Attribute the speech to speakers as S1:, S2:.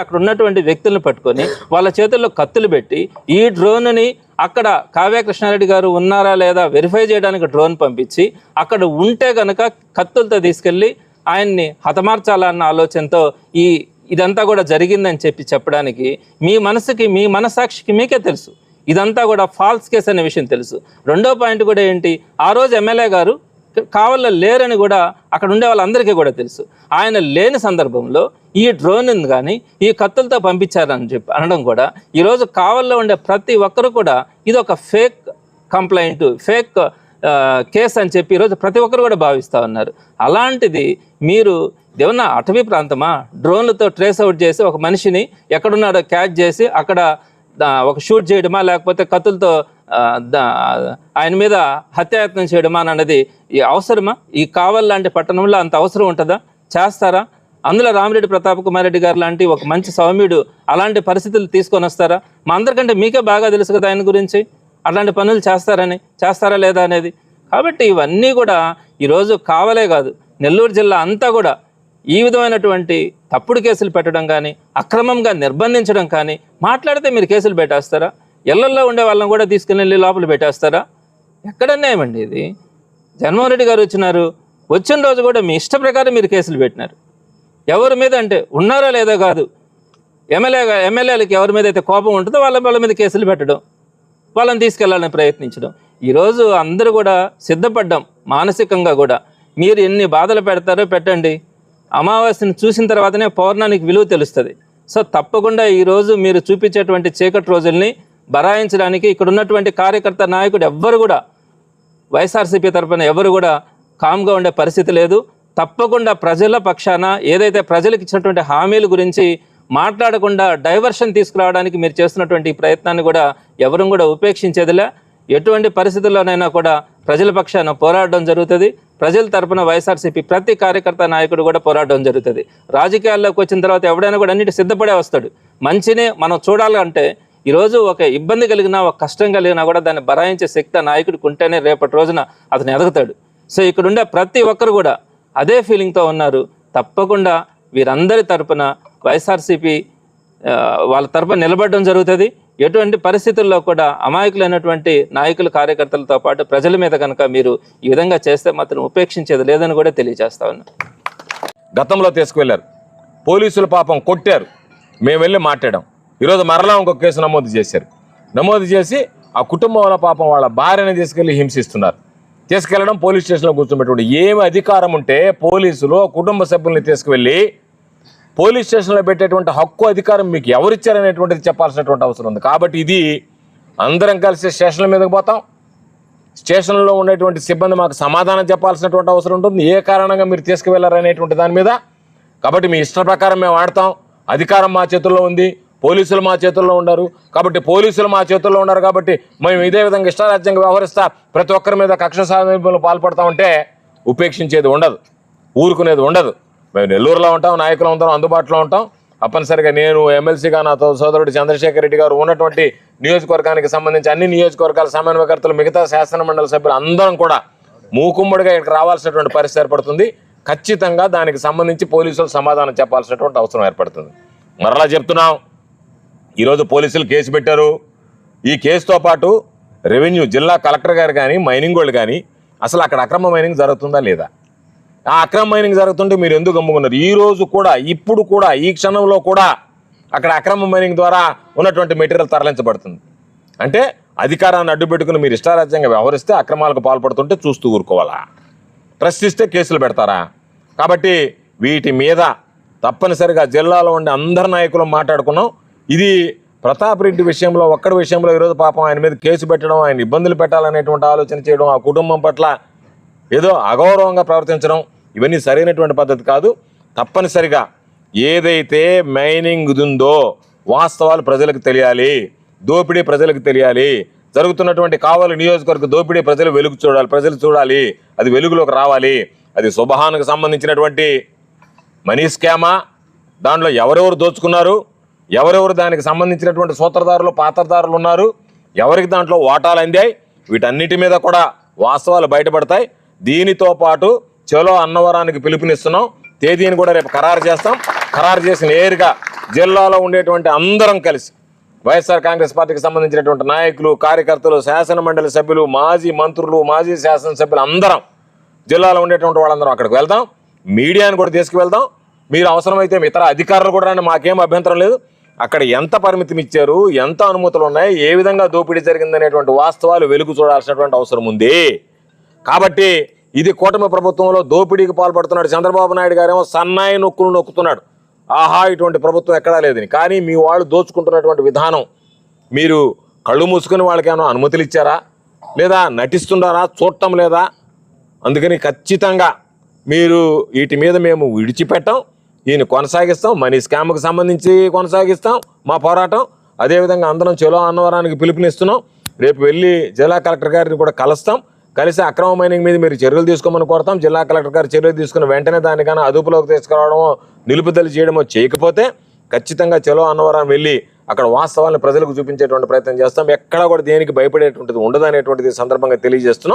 S1: అక్కడ ఉన్నటువంటి వ్యక్తులను పట్టుకొని వాళ్ళ చేతుల్లో కత్తులు పెట్టి ఈ డ్రోన్ని అక్కడ కావ్య కృష్ణారెడ్డి గారు ఉన్నారా లేదా వెరిఫై చేయడానికి డ్రోన్ పంపించి అక్కడ ఉంటే కనుక కత్తులతో తీసుకెళ్ళి ఆయన్ని హతమార్చాలన్న ఆలోచనతో ఈ ఇదంతా కూడా జరిగిందని చెప్పి చెప్పడానికి మీ మనసుకి మీ మనసాక్షికి మీకే తెలుసు. ఇదంతా కూడా ఫాల్స్ కేసు అనే విషయం తెలుసు. రెండో పాయింట్ కూడా ఏంటి? ఆ రోజు ఎమ్మెల్యే గారు కావాల లేరని కూడా అక్కడ ఉండే వాళ్ళందరికీ కూడా తెలుసు. ఆయన లేని సందర్భంలో ఈ డ్రోన్ కానీ ఈ కత్తులతో పంపించారని చెప్పి అనడం కూడా ఈరోజు కావల్లో ఉండే ప్రతి ఒక్కరు కూడా ఇది ఒక ఫేక్ కంప్లైంట్ ఫేక్ కేసు అని చెప్పి ఈరోజు ప్రతి ఒక్కరు కూడా భావిస్తూ ఉన్నారు. అలాంటిది మీరు ఏమన్నా అటవీ ప్రాంతమా? డ్రోన్లతో ట్రేస్ అవుట్ చేసి ఒక మనిషిని ఎక్కడున్నాడో క్యాచ్ చేసి అక్కడ ఒక షూట్ చేయడమా? లేకపోతే కత్తులతో ఆయన మీద హత్యాయత్నం చేయడమా అన్నది ఈ అవసరమా? ఈ కావల్ లాంటి పట్టణంలో అంత అవసరం ఉంటుందా? చేస్తారా? అందులో రామిరెడ్డి ప్రతాప్ కుమార్ రెడ్డి గారు లాంటి ఒక మంచి సౌమ్యుడు అలాంటి పరిస్థితులు తీసుకొని వస్తారా? మా అందరికంటే మీకే బాగా తెలుసు కదా ఆయన గురించి. అట్లాంటి పనులు చేస్తారని చేస్తారా లేదా అనేది. కాబట్టి ఇవన్నీ కూడా ఈరోజు కావలే కాదు. నెల్లూరు జిల్లా అంతా కూడా ఈ విధమైనటువంటి తప్పుడు కేసులు పెట్టడం కానీ అక్రమంగా నిర్బంధించడం కానీ మాట్లాడితే మీరు కేసులు పెట్టేస్తారా? ఇళ్ళల్లో ఉండే వాళ్ళని కూడా తీసుకుని వెళ్ళి లోపల పెట్టేస్తారా? ఎక్కడన్నాయమండి ఇది? జగన్మోహన్ రెడ్డి గారు వచ్చినారు. వచ్చిన రోజు కూడా మీ ఇష్ట ప్రకారం మీరు కేసులు పెట్టినారు. ఎవరి మీద అంటే ఉన్నారా లేదో కాదు. ఎమ్మెల్యే ఎమ్మెల్యేలకు ఎవరి మీద అయితే కోపం ఉంటుందో వాళ్ళ వాళ్ళ మీద కేసులు పెట్టడం వాళ్ళని తీసుకెళ్ళాలని ప్రయత్నించడం. ఈరోజు అందరూ కూడా సిద్ధపడ్డాం మానసికంగా కూడా. మీరు ఎన్ని బాధలు పెడతారో పెట్టండి. అమావాస్యను చూసిన తర్వాతనే పౌర్ణానికి విలువ తెలుస్తుంది. సో తప్పకుండా ఈరోజు మీరు చూపించేటువంటి చీకటి రోజుల్ని బరాయించడానికి ఇక్కడ ఉన్నటువంటి కార్యకర్త నాయకుడు ఎవ్వరు కూడా వైఎస్ఆర్సీపీ తరఫున ఎవరు కూడా కామ్గా ఉండే పరిస్థితి లేదు. తప్పకుండా ప్రజల పక్షాన ఏదైతే ప్రజలకు ఇచ్చినటువంటి హామీల గురించి మాట్లాడకుండా డైవర్షన్ తీసుకురావడానికి మీరు చేస్తున్నటువంటి ప్రయత్నాన్ని కూడా ఎవరు కూడా ఉపేక్షించేదిలే. ఎటువంటి పరిస్థితుల్లోనైనా కూడా ప్రజల పక్షాన పోరాడడం జరుగుతుంది. ప్రజల తరపున వైఎస్ఆర్సీపీ ప్రతి కార్యకర్త నాయకుడు కూడా పోరాడడం జరుగుతుంది. రాజకీయాల్లోకి వచ్చిన తర్వాత ఎవడైనా కూడా అన్నిటి సిద్ధపడే వస్తాడు. మంచినే మనం చూడాలంటే ఈరోజు ఒక ఇబ్బంది కలిగినా ఒక కష్టం కలిగినా కూడా దాన్ని బరాయించే శక్తి ఆ నాయకుడికి ఉంటేనే రేపటి రోజున అతను ఎదుగుతాడు. సో ఇక్కడుండే ప్రతి ఒక్కరు కూడా అదే ఫీలింగ్తో ఉన్నారు. తప్పకుండా వీరందరి తరపున వైఎస్ఆర్సీపీ వాళ్ళ తరపున నిలబడడం జరుగుతుంది. ఎటువంటి పరిస్థితుల్లో కూడా అమాయకులైనటువంటి నాయకులు కార్యకర్తలతో పాటు ప్రజల మీద కనుక మీరు ఈ విధంగా చేస్తే మాత్రం ఉపేక్షించేది లేదని కూడా తెలియజేస్తా ఉన్నా.
S2: గతంలో తీసుకువెళ్ళారు పోలీసులు పాపం కొట్టారు. మేము వెళ్ళి మాట్లాడాం. ఈరోజు మరలా ఇంకొక కేసు నమోదు చేశారు. నమోదు చేసి ఆ కుటుంబంలో పాపం వాళ్ళ భార్యని తీసుకెళ్ళి హింసిస్తున్నారు. తీసుకెళ్ళడం పోలీస్ స్టేషన్లో కూర్చోబెట్టుకోండి ఏమి అధికారం ఉంటే పోలీసులు కుటుంబ సభ్యుల్ని తీసుకువెళ్ళి పోలీస్ స్టేషన్లో పెట్టేటువంటి హక్కు అధికారం మీకు ఎవరిచ్చారనేటువంటిది చెప్పాల్సినటువంటి అవసరం ఉంది. కాబట్టి ఇది అందరం కలిసి స్టేషన్ల మీదకి పోతాం. స్టేషన్లో ఉండేటువంటి సిబ్బంది మాకు సమాధానం చెప్పాల్సినటువంటి అవసరం ఉంటుంది. ఏ కారణంగా మీరు తీసుకువెళ్ళారనేటువంటి దాని మీద. కాబట్టి మీ ఇష్ట ప్రకారం మేము ఆడతాం. అధికారం మా చేతుల్లో ఉంది. పోలీసులు మా చేతుల్లో ఉన్నారు కాబట్టి పోలీసులు మా చేతుల్లో ఉన్నారు కాబట్టి మేము ఇదే విధంగా ఇష్టారాజ్యంగా వ్యవహరిస్తా ప్రతి ఒక్కరి మీద కక్ష సాధింపులు పాల్పడతా ఉంటే ఉపేక్షించేది ఉండదు. ఊరుకునేది ఉండదు. మేము నెల్లూరులో ఉంటాం నాయకులు ఉంటాం అందుబాటులో ఉంటాం. తప్పనిసరిగా నేను ఎమ్మెల్సీగా నాతో సోదరుడు చంద్రశేఖర్ రెడ్డి గారు ఉన్నటువంటి నియోజకవర్గానికి సంబంధించి అన్ని నియోజకవర్గాల సమన్వయకర్తలు మిగతా శాసనమండలి సభ్యులు అందరం కూడా మూకుమ్మడిగా ఇక్కడికి రావాల్సినటువంటి పరిస్థితి ఏర్పడుతుంది. ఖచ్చితంగా దానికి సంబంధించి పోలీసులు సమాధానం చెప్పాల్సినటువంటి అవసరం ఏర్పడుతుంది. మరలా చెప్తున్నాం ఈరోజు పోలీసులు కేసు పెట్టారు. ఈ కేసుతో పాటు రెవెన్యూ జిల్లా కలెక్టర్ గారు కానీ మైనింగ్ వాళ్ళు కానీ అసలు అక్కడ అక్రమ మైనింగ్ జరుగుతుందా లేదా? ఆ అక్రమ మైనింగ్ జరుగుతుంటే మీరు ఎందుకు గమ్ముకున్నారు? ఈ రోజు కూడా ఇప్పుడు కూడా ఈ క్షణంలో కూడా అక్కడ అక్రమ మైనింగ్ ద్వారా ఉన్నటువంటి మెటీరియల్ తరలించబడుతుంది. అంటే అధికారాన్ని అడ్డుపెట్టుకుని మీరు ఇష్టారాజ్యంగా వ్యవహరిస్తే అక్రమాలకు పాల్పడుతుంటే చూస్తూ ఊరుకోవాలా? ప్రశ్నిస్తే కేసులు పెడతారా? కాబట్టి వీటి మీద తప్పనిసరిగా జిల్లాలో ఉండే అందరి నాయకులు మాట్లాడుకున్నాం. ఇది ప్రతాప్ రెడ్డి విషయంలో ఒక్కడి విషయంలో ఈరోజు పాపం ఆయన మీద కేసు పెట్టడం ఆయన ఇబ్బందులు పెట్టాలనేటువంటి ఆలోచన చేయడం ఆ కుటుంబం పట్ల ఏదో అగౌరవంగా ప్రవర్తించడం ఇవన్నీ సరైనటువంటి పద్ధతి కాదు. తప్పనిసరిగా ఏదైతే మైనింగ్ ఉందో వాస్తవాలు ప్రజలకు తెలియాలి దోపిడీ ప్రజలకు తెలియాలి జరుగుతున్నటువంటి కావాలి నియోజకవర్గ దోపిడీ ప్రజలు వెలుగు చూడాలి ప్రజలు చూడాలి అది వెలుగులోకి రావాలి అది సుబహానికి సంబంధించినటువంటి మనీ స్కామా దాంట్లో ఎవరెవరు దోచుకున్నారు? ఎవరెవరు దానికి సంబంధించినటువంటి సూత్రధారులు పాత్రధారులు ఉన్నారు ఎవరికి దాంట్లో వాటాలు అందాయి వీటన్నిటి మీద కూడా వాస్తవాలు బయటపడతాయి. దీనితో పాటు చలో అన్నవరానికి పిలుపునిస్తున్నాం. తేదీని కూడా రేపు ఖరారు చేస్తాం. ఖరారు చేసి నేరుగా జిల్లాలో ఉండేటువంటి అందరం కలిసి వైఎస్ఆర్ కాంగ్రెస్ పార్టీకి సంబంధించినటువంటి నాయకులు కార్యకర్తలు శాసన మండలి సభ్యులు మాజీ మంత్రులు మాజీ శాసనసభ్యులు అందరం జిల్లాలో ఉండేటువంటి వాళ్ళందరం అక్కడికి వెళ్దాం. మీడియాని కూడా తీసుకువెళ్దాం. మీరు అవసరమైతే ఇతర అధికారులు కూడా మాకేం అభ్యంతరం లేదు. అక్కడ ఎంత పరిమితిని ఇచ్చారు ఎంత అనుమతులు ఉన్నాయి ఏ విధంగా దోపిడీ జరిగిందనేటువంటి వాస్తవాలు వెలుగు చూడాల్సినటువంటి అవసరం ఉంది. కాబట్టి ఇది కూటమి ప్రభుత్వంలో దోపిడీకి పాల్పడుతున్నాడు చంద్రబాబు నాయుడు గారేమో సన్నాయి నొక్కులు నొక్కుతున్నాడు. ఆహా ఇటువంటి ప్రభుత్వం ఎక్కడా లేదని. కానీ మీ వాళ్ళు దోచుకుంటున్నటువంటి విధానం మీరు కళ్ళు మూసుకుని వాళ్ళకేమో అనుమతులు ఇచ్చారా? లేదా నటిస్తున్నారా? చూడటం లేదా? అందుకని ఖచ్చితంగా మీరు వీటి మీద మేము విడిచిపెట్టాం. ఈయన కొనసాగిస్తాం మనీ స్కామ్కి సంబంధించి కొనసాగిస్తాం మా పోరాటం. అదేవిధంగా అందరం చెలో అన్నవరానికి పిలుపునిస్తున్నాం. రేపు వెళ్ళి జిల్లా కలెక్టర్ గారిని కూడా కలుస్తాం. కలిసి అక్రమ మైనింగ్ మీద మీరు చర్యలు తీసుకోమని కోరతాం. జిల్లా కలెక్టర్ గారు చర్యలు తీసుకుని వెంటనే దానికన్నా అదుపులోకి తీసుకురావడమో నిలుపుదల చేయడమో చేయకపోతే ఖచ్చితంగా చలో అన్నవరం వెళ్ళి అక్కడ వాస్తవాలను ప్రజలకు చూపించేటువంటి ప్రయత్నం చేస్తాం. ఎక్కడా కూడా దేనికి భయపడేటువంటిది ఉండదనేటువంటిది సందర్భంగా తెలియజేస్తున్నాం.